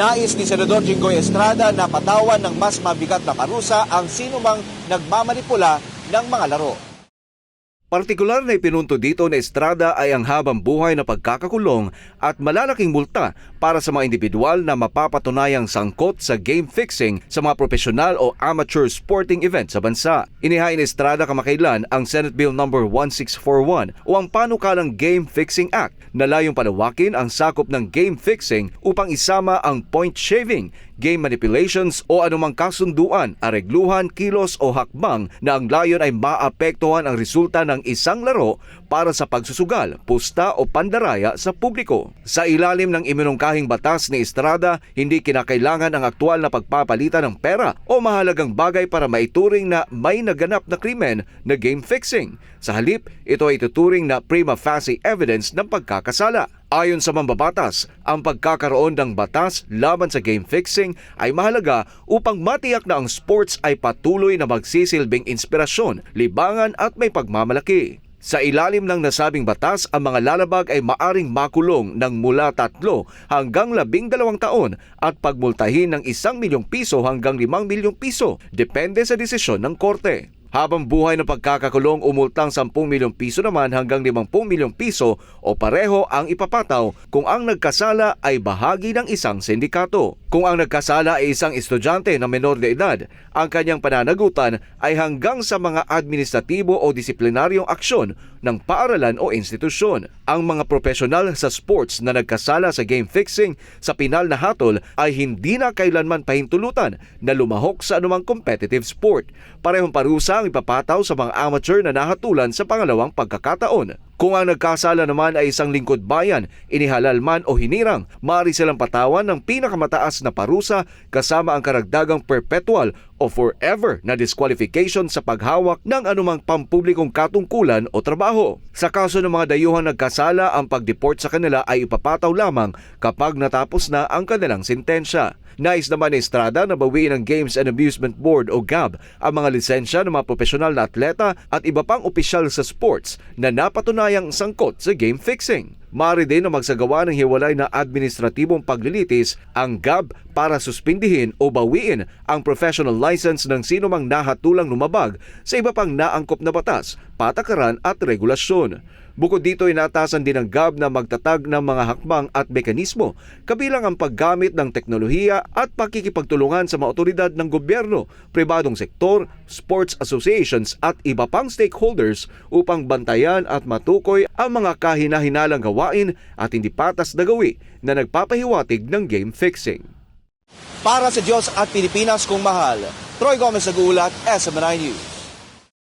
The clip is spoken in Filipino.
Nais ni Senador Jinggoy Estrada na patawan ng mas mabigat na parusa ang sinumang nagmamanipula ng mga laro. Partikular na ipinunto dito na Estrada ay ang habang buhay na pagkakakulong at malalaking multa para sa mga individual na mapapatunayang sangkot sa game fixing sa mga profesional o amateur sporting event sa bansa. Inihain ni Estrada kamakailan ang Senate Bill No. 1641 o ang Panukalang Game Fixing Act na layong palawakin ang sakop ng game fixing upang isama ang point shaving, game manipulations o anumang kasunduan, aregluhan, kilos o hakbang na ang layon ay maapektuhan ang resulta ng isang laro para sa pagsusugal, pusta o pandaraya sa publiko. Sa ilalim ng iminungkahing batas ni Estrada, hindi kinakailangan ang aktual na pagpapalitan ng pera o mahalagang bagay para maituring na may naganap na krimen na game fixing. Sa halip, ito ay tuturing na prima facie evidence ng pagkakasala. Ayon sa mambabatas, ang pagkakaroon ng batas laban sa game fixing ay mahalaga upang matiyak na ang sports ay patuloy na magsisilbing inspirasyon, libangan at may pagmamalaki. Sa ilalim ng nasabing batas, ang mga lalabag ay maaring makulong ng mula tatlo hanggang labing dalawang taon at pagmultahin ng isang milyong piso hanggang limang milyong piso, depende sa desisyon ng korte. Habang buhay na pagkakakulong umultang 10 milyong piso naman hanggang 50 milyong piso o pareho ang ipapataw kung ang nagkasala ay bahagi ng isang sindikato. Kung ang nagkasala ay isang estudyante na menor de edad, ang kanyang pananagutan ay hanggang sa mga administratibo o disiplinaryong aksyon ng paaralan o institusyon. Ang mga profesional sa sports na nagkasala sa game fixing sa pinal na hatol ay hindi na kailanman pahintulutan na lumahok sa anumang competitive sport. Parehong parusa ang ipapataw sa mga amateur na nahatulan sa pangalawang pagkakataon. Kung ang nagkasala naman ay isang lingkod bayan, inihalal man o hinirang, maaari silang patawan ng pinakamataas na parusa kasama ang karagdagang perpetual o forever na disqualification sa paghawak ng anumang pampublikong katungkulan o trabaho. Sa kaso ng mga dayuhang nagkasala, ang pag-deport sa kanila ay ipapataw lamang kapag natapos na ang kanilang sentensya. Nais naman ni Estrada na bawiin ng Games and Amusement Board o GAB ang mga lisensya ng mga profesional na atleta at iba pang opisyal sa sports na napatunayang sangkot sa game fixing. Maaari din na magsagawa ng hiwalay na administratibong paglilitis ang GAB para suspindihin o bawiin ang professional license ng sino mang nahatulang lumabag sa iba pang naangkop na batas, patakaran at regulasyon. Bukod dito, inatasan din ng GAB na magtatag ng mga hakbang at mekanismo, kabilang ang paggamit ng teknolohiya at pakikipagtulungan sa mga otoridad ng gobyerno, pribadong sektor, sports associations at iba pang stakeholders upang bantayan at matukoy ang mga kahinahinalang gawain at hindi patas na gawi na nagpapahiwatig ng game fixing. Para sa Diyos at Pilipinas kung mahal, Troy Gomez Agulat, SMNI News.